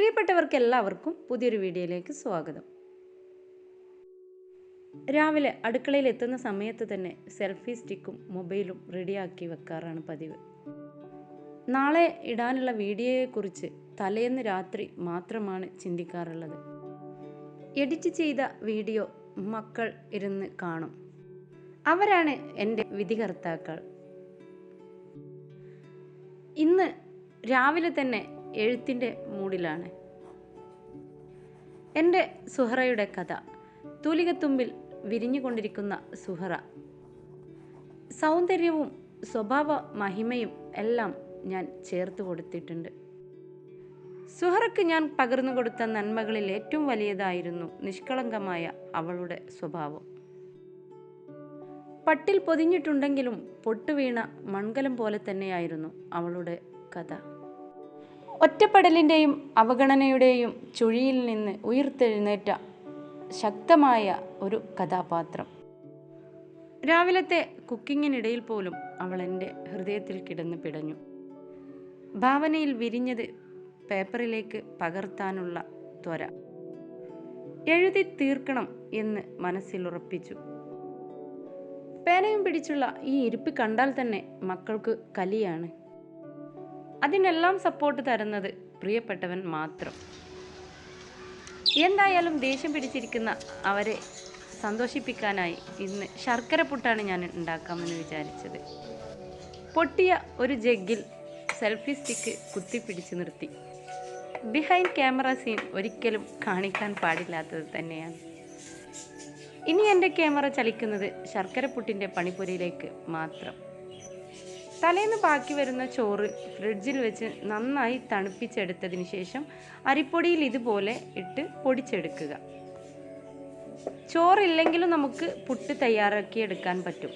പ്രിയപ്പെട്ടവർക്ക് എല്ലാവർക്കും പുതിയൊരു വീഡിയോയിലേക്ക് സ്വാഗതം. രാവിലെ അടുക്കളയിൽ എത്തുന്ന സമയത്ത് തന്നെ സെൽഫി സ്റ്റിക്കും മൊബൈലും റെഡിയാക്കി വെക്കാറാണ് പതിവ്. നാളെ ഇടാനുള്ള വീഡിയോയെക്കുറിച്ച് തലേന്ന് രാത്രി മാത്രമാണ് ചിന്തിക്കാറുള്ളത്. എഡിറ്റ് ചെയ്ത വീഡിയോ മക്കൾ ഇരുന്ന് കാണും. അവരാണ് എന്റെ വിധികർത്താക്കൾ. ഇന്ന് രാവിലെ തന്നെ എഴുത്തിന്റെ മൂടിലാണ്. എന്റെ സുഹറയുടെ കഥ. തൂലികത്തുമ്പിൽ വിരിഞ്ഞുകൊണ്ടിരിക്കുന്ന സുഹറ. സൗന്ദര്യവും സ്വഭാവ മഹിമയും എല്ലാം ഞാൻ ചേർത്ത് കൊടുത്തിട്ടുണ്ട്. സുഹറയ്ക്ക് ഞാൻ പകർന്നു കൊടുത്ത നന്മകളിൽ ഏറ്റവും വലിയതായിരുന്നു നിഷ്കളങ്കമായ അവളുടെ സ്വഭാവം. പട്ടിൽ പൊതിഞ്ഞിട്ടുണ്ടെങ്കിലും പൊട്ടുവീണ മൺകലം പോലെ തന്നെയായിരുന്നു അവളുടെ കഥ. ഒറ്റപ്പെടലിന്റെയും അവഗണനയുടെയും ചുഴിയിൽ നിന്ന് ഉയർത്തെഴുന്നേറ്റ ശക്തമായ ഒരു കഥാപാത്രം. രാവിലത്തെ കുക്കിങ്ങിനിടയിൽ പോലും അവൾ എന്റെ ഹൃദയത്തിൽ കിടന്ന് പിടഞ്ഞു. ഭാവനയിൽ വിരിഞ്ഞത് പേപ്പറിലേക്ക് പകർത്താനുള്ള ത്വര. എഴുതി തീർക്കണം എന്ന് മനസ്സിൽ ഉറപ്പിച്ചു. പേനയും പിടിച്ചുള്ള ഈ ഇരിപ്പ് കണ്ടാൽ തന്നെ മക്കൾക്ക് കലിയാണ്. അതിനെല്ലാം സപ്പോർട്ട് തരുന്നത് പ്രിയപ്പെട്ടവൻ മാത്രം. എന്തായാലും ദേഷ്യം പിടിച്ചിരിക്കുന്ന അവരെ സന്തോഷിപ്പിക്കാനായി ഇന്ന് ശർക്കര പുട്ടാണ് ഞാൻ ഉണ്ടാക്കാമെന്ന് വിചാരിച്ചത്. പൊട്ടിയ ഒരു ജഗ്ഗിൽ സെൽഫി സ്റ്റിക്ക് കുത്തിപ്പിടിച്ച് നിർത്തി. ബിഹൈൻഡ് ക്യാമറ സീൻ ഒരിക്കലും കാണിക്കാൻ പാടില്ലാത്തത് തന്നെയാണ്. ഇനി എന്റെ ക്യാമറ ചലിക്കുന്നത് ശർക്കര പുട്ടിന്റെ പണിപ്പുരയിലേക്ക് മാത്രം. തലേന്ന് ബാക്കി വരുന്ന ചോറ് ഫ്രിഡ്ജിൽ വെച്ച് നന്നായി തണുപ്പിച്ചെടുത്തതിന് ശേഷം അരിപ്പൊടിയിൽ ഇതുപോലെ ഇട്ട് പൊടിച്ചെടുക്കുക. ചോറില്ലെങ്കിലും നമുക്ക് പുട്ട് തയ്യാറാക്കി എടുക്കാൻ പറ്റും.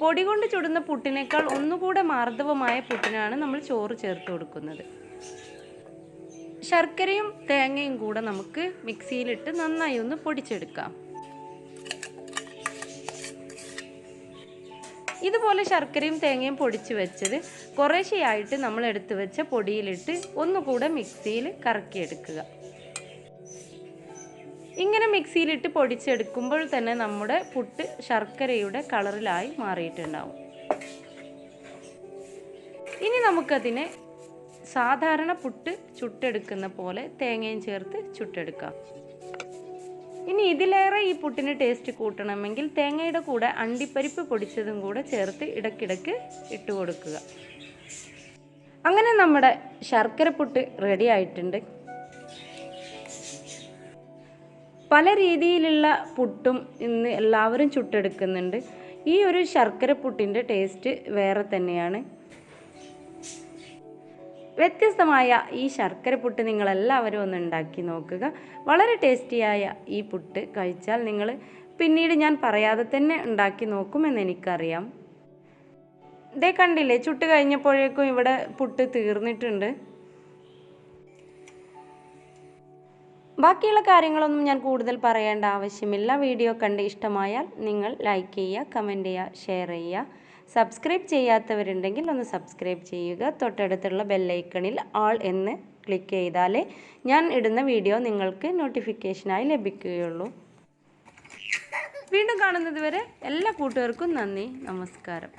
പൊടി കൊണ്ട് ചുടുന്ന പുട്ടിനേക്കാൾ ഒന്നുകൂടെ മാർദ്ദവമായ പുട്ടിനാണ് നമ്മൾ ചോറ് ചേർത്ത് കൊടുക്കുന്നത്. ശർക്കരയും തേങ്ങയും കൂടെ നമുക്ക് മിക്സിയിലിട്ട് നന്നായി ഒന്ന് പൊടിച്ചെടുക്കാം. ഇതുപോലെ ശർക്കരയും തേങ്ങയും പൊടിച്ച് വെച്ചത് കുറേശ്ശെയായിട്ട് നമ്മൾ എടുത്തു വെച്ച പൊടിയിലിട്ട് ഒന്നുകൂടെ മിക്സിയിൽ കറക്കിയെടുക്കുക. ഇങ്ങനെ മിക്സിയിലിട്ട് പൊടിച്ചെടുക്കുമ്പോൾ തന്നെ നമ്മുടെ പുട്ട് ശർക്കരയുടെ കളറിലായി മാറിയിട്ടുണ്ടാവും. ഇനി നമുക്കതിനെ സാധാരണ പുട്ട് ചുട്ടെടുക്കുന്ന പോലെ തേങ്ങയും ചേർത്ത് ചുട്ടെടുക്കാം. ഇനി ഇതിലേറെ ഈ പുട്ടിന് ടേസ്റ്റ് കൂട്ടണമെങ്കിൽ തേങ്ങയുടെ കൂടെ അണ്ടിപ്പരിപ്പ് പൊടിച്ചതും കൂടെ ചേർത്ത് ഇടയ്ക്കിടയ്ക്ക് ഇട്ട് കൊടുക്കുക. അങ്ങനെ നമ്മുടെ ശർക്കര പുട്ട് റെഡി ആയിട്ടുണ്ട്. പല രീതിയിലുള്ള പുട്ടും ഇന്ന് എല്ലാവരും ചുട്ടെടുക്കുന്നുണ്ട്. ഈ ഒരു ശർക്കര പുട്ടിന്റെ ടേസ്റ്റ് വേറെ തന്നെയാണ്. വ്യത്യസ്തമായ ഈ ശർക്കര പുട്ട് നിങ്ങളെല്ലാവരും ഒന്ന് ഉണ്ടാക്കി നോക്കുക. വളരെ ടേസ്റ്റിയായ ഈ പുട്ട് കഴിച്ചാൽ നിങ്ങൾ പിന്നീട് ഞാൻ പറയാതെ തന്നെ ഉണ്ടാക്കി നോക്കുമെന്ന് എനിക്കറിയാം. ഇതേ കണ്ടില്ലേ ചുട്ട് കഴിഞ്ഞപ്പോഴേക്കും ഇവിടെ പുട്ട് തീർന്നിട്ടുണ്ട്. ബാക്കിയുള്ള കാര്യങ്ങളൊന്നും ഞാൻ കൂടുതൽ പറയേണ്ട ആവശ്യമില്ല. വീഡിയോ കണ്ട് ഇഷ്ടമായാൽ നിങ്ങൾ ലൈക്ക് ചെയ്യുക കമന്റ് ചെയ്യുക ഷെയർ ചെയ്യുക. സബ്സ്ക്രൈബ് ചെയ്യാത്തവരുണ്ടെങ്കിൽ ഒന്ന് സബ്സ്ക്രൈബ് ചെയ്യുക. തൊട്ടടുത്തുള്ള ബെല്ലൈക്കണിൽ ആൾ എന്ന് ക്ലിക്ക് ചെയ്താലേ ഞാൻ ഇടുന്ന വീഡിയോ നിങ്ങൾക്ക് നോട്ടിഫിക്കേഷനായി ലഭിക്കുകയുള്ളൂ. വീണ്ടും കാണുന്നത് വരെ എല്ലാ കൂട്ടുകാർക്കും നന്ദി. നമസ്കാരം.